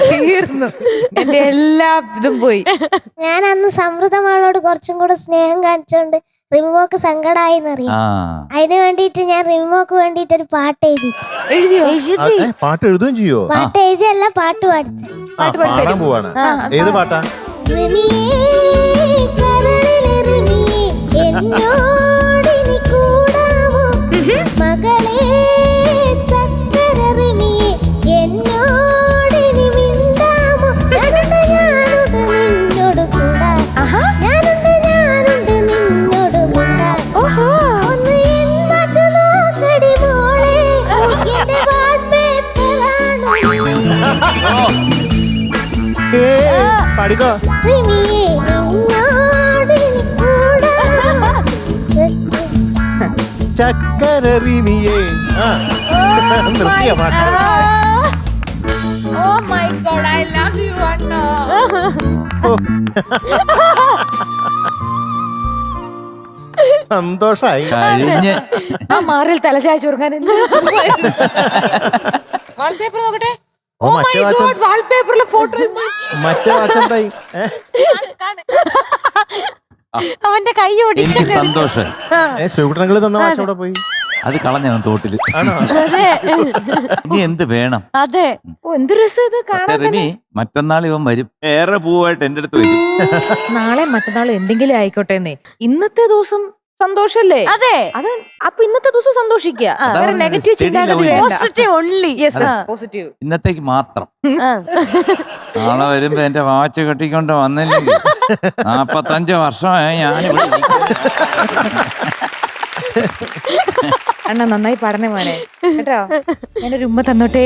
തീർന്നു. എന്റെ എല്ലാ ഇതും പോയി. ഞാൻ അന്ന് സമൃദ്ധമാളോട് കുറച്ചും കൂടെ സ്നേഹം കാണിച്ചോണ്ട് റിമോക്ക് സങ്കടായിന്നറിയാം. ആ. അതിന് വേണ്ടിയിട്ട് ഞാൻ റിമോക്ക് വേണ്ടിയിട്ട് ഒരു പാട്ട് എഴുതി. എഴുതിയോ? എഴുതി. പാട്ട് എഴുതുകയും ചെയ്യോ? പാട്ട് എഴുതിയല്ല പാട്ട് പാടുത്തേ. പാട്ട് പാടാൻ പോവാണ്. ഏത് പാട്ടാ? റിമിയേ, പാടിക്കോ? ചക്കരറിവിയേ നിർത്തിയ പാട്ട്. ഓ my God I love you അണ്ണോ. സന്തോഷായി. കഴിഞ്ഞ്. ആ മാറിൽ തലചായ ചുരുങ്ങാൻ വാൾപേപ്പർ നോക്കട്ടെ. ഓ, മറ്റേ വാച്ച് വാൾപേപ്പറിലെ ഫോട്ടോ മറ്റേ? അവന്റെ കൈ എനിക്ക് സന്തോഷം. തന്ന വാച്ച് അവിടെ പോയി? അത് കളഞ്ഞവൻ തോട്ടിൽ. ഇനി എന്ത് വേണം? അതെ. ഓ എന്ത് രസം ഇത് കാണാൻ മറ്റന്നാൾ ഇവൻ വരും. ഏറെ പൂവായിട്ട് എന്റെ അടുത്ത് വരും. നാളെ മറ്റന്നാൾ എന്തെങ്കിലും ആയിക്കോട്ടെ ഇന്നത്തെ ദിവസം സന്തോഷല്ലേ? അതെ. അത് അപ്പൊ ഇന്നത്തെ ദിവസം സന്തോഷിക്കുക. വേറെ നെഗറ്റീവ് ചിന്താഗതി love. വേണ്ട. പോസിറ്റീവ് ഓൺലി പോസിറ്റീവ് ഇന്നത്തേക്ക് മാത്രം. നാളെ വരുമ്പോ എന്റെ വാച്ച് കെട്ടിക്കൊണ്ട് വന്നില്ലെങ്കിൽ നാപ്പത്തഞ്ച് വർഷമായി ഞാൻ. അണ്ണ നന്നായി പഠനം മോനെ. കേട്ടോ? എന്റെ ഉമ്മ തന്നോട്ടെ.